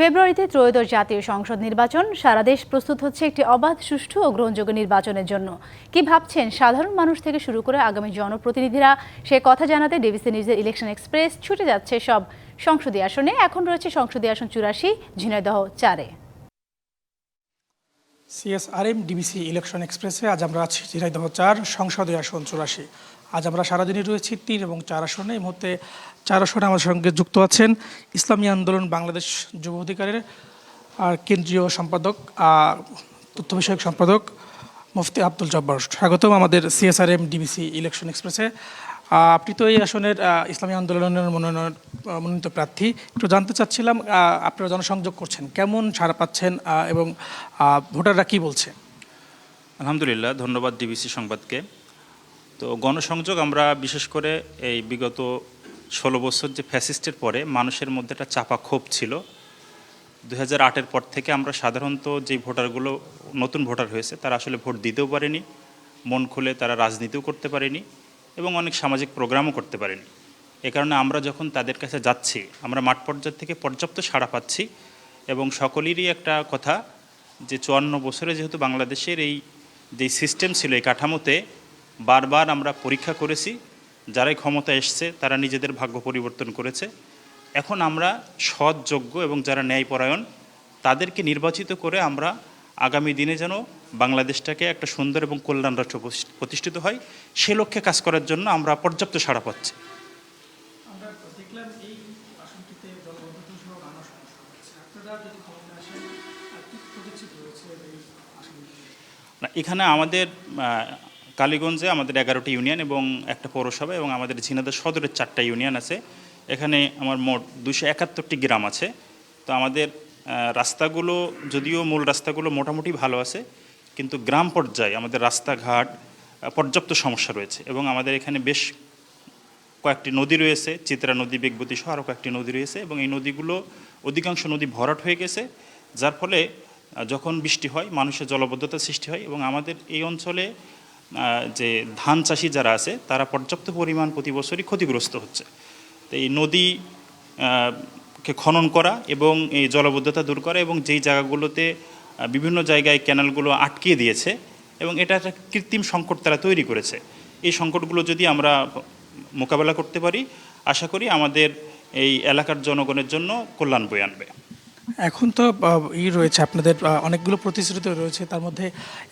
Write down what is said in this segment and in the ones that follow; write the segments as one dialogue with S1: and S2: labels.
S1: ফেব্রুয়ারিতে ত্রয়োদশ জাতীয় সংসদ নির্বাচন। সারা দেশ প্রস্তুত হচ্ছে একটি অবাধ, সুষ্ঠু ও গ্রহণযোগ্য নির্বাচনের জন্য। কি ভাবছেন সাধারণ মানুষ থেকে শুরু করে আগামী জনপ্রতিনিধিরা? সে কথা জানাতে ডিবিসি নিউজের ইলেকশন এক্সপ্রেস ছুটে যাচ্ছে সব সংসদীয় আসনে। এখন রয়েছে সংসদীয় আসন চুরাশি, ঝিনাইদহ চারে।
S2: সিএসআরএম, ডিবিসি ইলেকশন এক্সপ্রেসে আজ আমরা আছি ঝিনাইদহ চার, সংসদীয় আসন চুরাশি। আজ আমরা সারাদিনই রয়েছি তিন এবং চার আসনে। এই মুহূর্তে চার আসনে আমাদের সঙ্গে যুক্ত আছেন ইসলামী আন্দোলন বাংলাদেশ যুব অধিকারের, আর কেন্দ্রীয় সম্পাদক তথ্য বিষয়ক সম্পাদক মুফতি আব্দুল জব্বার। স্বাগতম আমাদের সিএসআরএম ডিবিসি ইলেকশন এক্সপ্রেসে। আপনি তো এই আসনের ইসলামী আন্দোলনের মনোনয়ন মনোনীত প্রার্থী। একটু জানতে চাচ্ছিলাম আপনারা জনসংযোগ করছেন, কেমন সাড়া পাচ্ছেন এবং ভোটাররা কী বলছে?
S3: আলহামদুলিল্লাহ, ধন্যবাদ ডিবিসি সংবাদকে। তো গণসংযোগ আমরা বিশেষ করে এই বিগত ষোলো বছর যে ফ্যাসিস্টের পরে মানুষের মধ্যে একটা চাপা ক্ষোভ ছিল। দু হাজার আটের পর থেকে আমরা সাধারণত যে ভোটারগুলো, নতুন ভোটার হয়েছে, তারা আসলে ভোট দিতেও পারেনি। মন খুলে তারা রাজনীতিও করতে পারেনি এবং অনেক সামাজিক প্রোগ্রামও করতে পারেনি। এ কারণে আমরা যখন তাদের কাছে যাচ্ছি, আমরা মাঠ পর্যায় থেকে পর্যাপ্ত সাড়া পাচ্ছি এবং সকলেরই একটা কথা যে চুয়ান্ন বছরে যেহেতু বাংলাদেশের এই যে সিস্টেম ছিল, এই কাঠামোতে বারবার আমরা পরীক্ষা করেছি যারাই ক্ষমতা এসছে তারা নিজেদের ভাগ্য পরিবর্তন করেছে। এখন আমরা সৎ যোগ্য এবং যারা ন্যায়পরায়ণ তাদেরকে নির্বাচিত করে আমরা আগামী দিনে যেন বাংলাদেশটাকে একটা সুন্দর এবং কল্যাণ রাষ্ট্র প্রতিষ্ঠিত হয় সে লক্ষ্যে কাজ করার জন্য আমরা পর্যাপ্ত সাড়া পাচ্ছি। না এখানে আমাদের কালীগঞ্জে আমাদের এগারোটি ইউনিয়ন এবং একটা পৌরসভা এবং আমাদের ঝিনাইদহ সদরের চারটা ইউনিয়ন আছে। এখানে আমার মোট দুশো একাত্তরটি গ্রাম আছে। তো আমাদের রাস্তাগুলো, যদিও মূল রাস্তাগুলো মোটামুটি ভালো আছে, কিন্তু গ্রাম পর্যায়ে আমাদের রাস্তাঘাট পর্যাপ্ত সমস্যা রয়েছে এবং আমাদের এখানে বেশ কয়েকটি নদী রয়েছে, চিত্রা নদী, বেগবতী সহ আরও কয়েকটি নদী রয়েছে এবং এই নদীগুলো অধিকাংশ নদী ভরাট হয়ে গেছে। যার ফলে যখন বৃষ্টি হয়, মানুষের জলবদ্ধতা সৃষ্টি হয় এবং আমাদের এই অঞ্চলে যে ধান চাষি যারা আছে, তারা পর্যাপ্ত পরিমাণ প্রতি বছরই ক্ষতিগ্রস্ত হচ্ছে। তো এই নদী কে খনন করা এবং এই জলবদ্ধতা দূর করা এবং যেই জায়গাগুলোতে বিভিন্ন জায়গায় ক্যানালগুলো আটকিয়ে দিয়েছে এবং এটা একটা কৃত্রিম সংকট তারা তৈরি করেছে। এই সংকটগুলো যদি আমরা মোকাবেলা করতে পারি, আশা করি আমাদের এই এলাকার জনগণের জন্য কল্যাণ বয়ে আনবে।
S2: এখন তো ই রয়েছে, আপনাদের অনেকগুলো প্রতিশ্রুতি রয়েছে, তার মধ্যে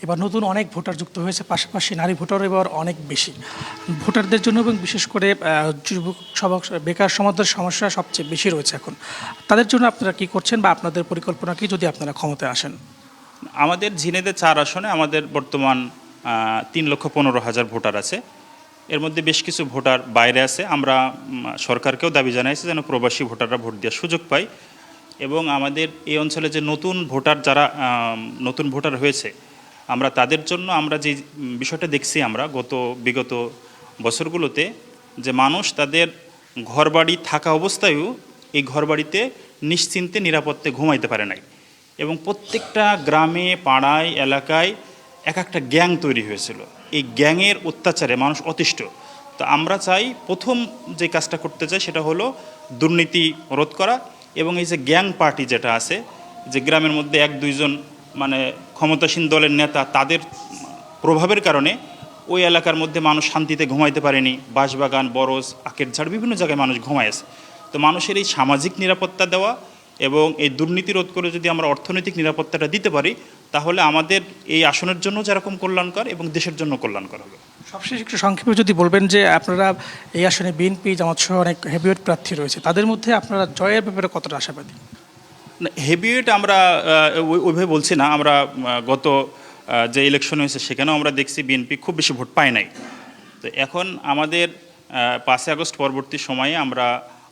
S2: এবার নতুন অনেক ভোটার যুক্ত হয়েছে, পাশাপাশি নারী ভোটার এবার অনেক বেশি। ভোটারদের জন্য এবং বিশেষ করে যুবক সবক বেকার সমাজের সমস্যা সবচেয়ে বেশি রয়েছে এখন। তাদের জন্য আপনারা কি করছেন বা আপনাদের পরিকল্পনা কি, যদি আপনারা ক্ষমতায় আসেন?
S3: আমাদের ঝিনেদের চার আসনে আমাদের বর্তমান তিন লক্ষ পনেরো হাজার ভোটার আছে। এর মধ্যে বেশ কিছু ভোটার বাইরে আছে। আমরা সরকারকেও দাবি জানাইছি যেন প্রবাসী ভোটাররা ভোট দেওয়ার সুযোগ পায়। এবং আমাদের এই অঞ্চলে যে নতুন ভোটার যারা নতুন ভোটার হয়েছে, আমরা তাদের জন্য আমরা যে বিষয়টা দেখছি আমরা গত বিগত বছরগুলোতে, যে মানুষ তাদের ঘরবাড়ি থাকা অবস্থায়ও এই ঘরবাড়িতে নিশ্চিন্তে নিরাপত্তে ঘুমাইতে পারে নাই। এবং প্রত্যেকটা গ্রামে, পাড়ায়, এলাকায় এক একটা গ্যাং তৈরি হয়েছিল। এই গ্যাংয়ের অত্যাচারে মানুষ অতিষ্ঠ। তো আমরা চাই প্রথম যে কাজটা করতে চাই সেটা হলো দুর্নীতি রোধ করা এবং এই যে গ্যাং পার্টি যেটা আছে, যে গ্রামের মধ্যে এক দুইজন মানে ক্ষমতাসীন দলের নেতা, তাদের প্রভাবের কারণে ওই এলাকার মধ্যে মানুষ শান্তিতে ঘুমাইতে পারেনি। বাঁশবাগান, বরজ আকের ঝাড় বিভিন্ন জায়গায় মানুষ ঘুমায় আছে। তো মানুষের এই সামাজিক নিরাপত্তা দেওয়া এবং এই দুর্নীতি রোধ করে যদি আমরা অর্থনৈতিক নিরাপত্তাটা দিতে পারি তাহলে আমাদের এই আসনের জন্য যেরকম কল্যাণকর এবং দেশের জন্য কল্যাণকর হবে।
S2: সবশেষ একটু সংক্ষেপে যদি বলবেন যে আপনারা এই আসনে বিএনপি জামাত সহ অনেক হেভিওয়েট প্রার্থী রয়েছে তাদের মধ্যে আপনারা জয়ের ব্যাপারে কতটা আশাবাদী?
S3: হেভিওয়েট আমরা ওইভাবে বলছি না আমরা গত যে ইলেকশন হয়েছে সেখানেও আমরা দেখছি বিএনপি খুব বেশি ভোট পায় নাই। তো এখন আমাদের পাঁচই আগস্ট পরবর্তী সময়ে আমরা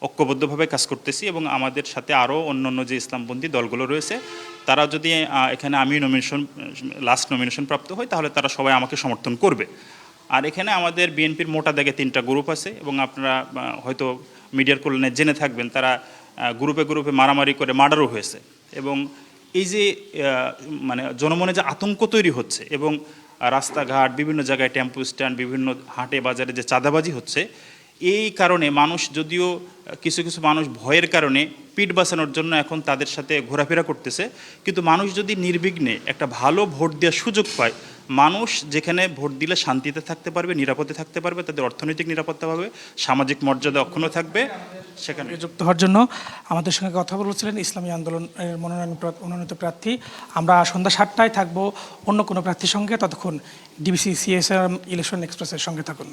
S3: ঐক্যবদ্ধভাবে কাজ করতেছি এবং আমাদের সাথে আরও অন্য অন্য যে ইসলামপন্থী দলগুলো রয়েছে তারা যদি এখানে আমি নমিনেশন লাস্ট নমিনেশন প্রাপ্ত হই, তাহলে তারা সবাই আমাকে সমর্থন করবে। আর এখানে আমাদের বিএনপির মোটা দাগে তিনটা গ্রুপ আছে, এবং আপনারা হয়তো মিডিয়ার কল্যাণে জেনে থাকবেন, তারা গ্রুপে গ্রুপে মারামারি করে মার্ডারও হয়েছে। এবং এই যে মানে জনমনে যে আতঙ্ক তৈরি হচ্ছে, এবং রাস্তাঘাট, বিভিন্ন জায়গায় টেম্পো স্ট্যান্ড বিভিন্ন হাটে বাজারে যে চাঁদাবাজি হচ্ছে এই কারণে মানুষ যদিও কিছু কিছু মানুষ ভয়ের কারণে পিঠ বাঁচানোর জন্য এখন তাদের সাথে ঘোরাফেরা করতেছে, কিন্তু মানুষ যদি নির্বিঘ্নে একটা ভালো ভোট দেওয়ার সুযোগ পায়, মানুষ যেখানে ভোট দিলে শান্তিতে থাকতে পারবে, নিরাপদে থাকতে পারবে, তাদের অর্থনৈতিক নিরাপত্তা পাবে, সামাজিক মর্যাদা অক্ষুণ্ণ থাকবে, সেখানে
S2: যুক্ত হওয়ার জন্য আমাদের সঙ্গে কথা বলেছিলেন ইসলামী আন্দোলনের মনোনয়ন মনোনীত প্রার্থী। আমরা সন্ধ্যা সাতটায় থাকব, অন্য কোনো প্রার্থীর সঙ্গে, ততক্ষণ ডিবিসি সিএসআর ইলেকশন এক্সপ্রেসের সঙ্গে থাকুন।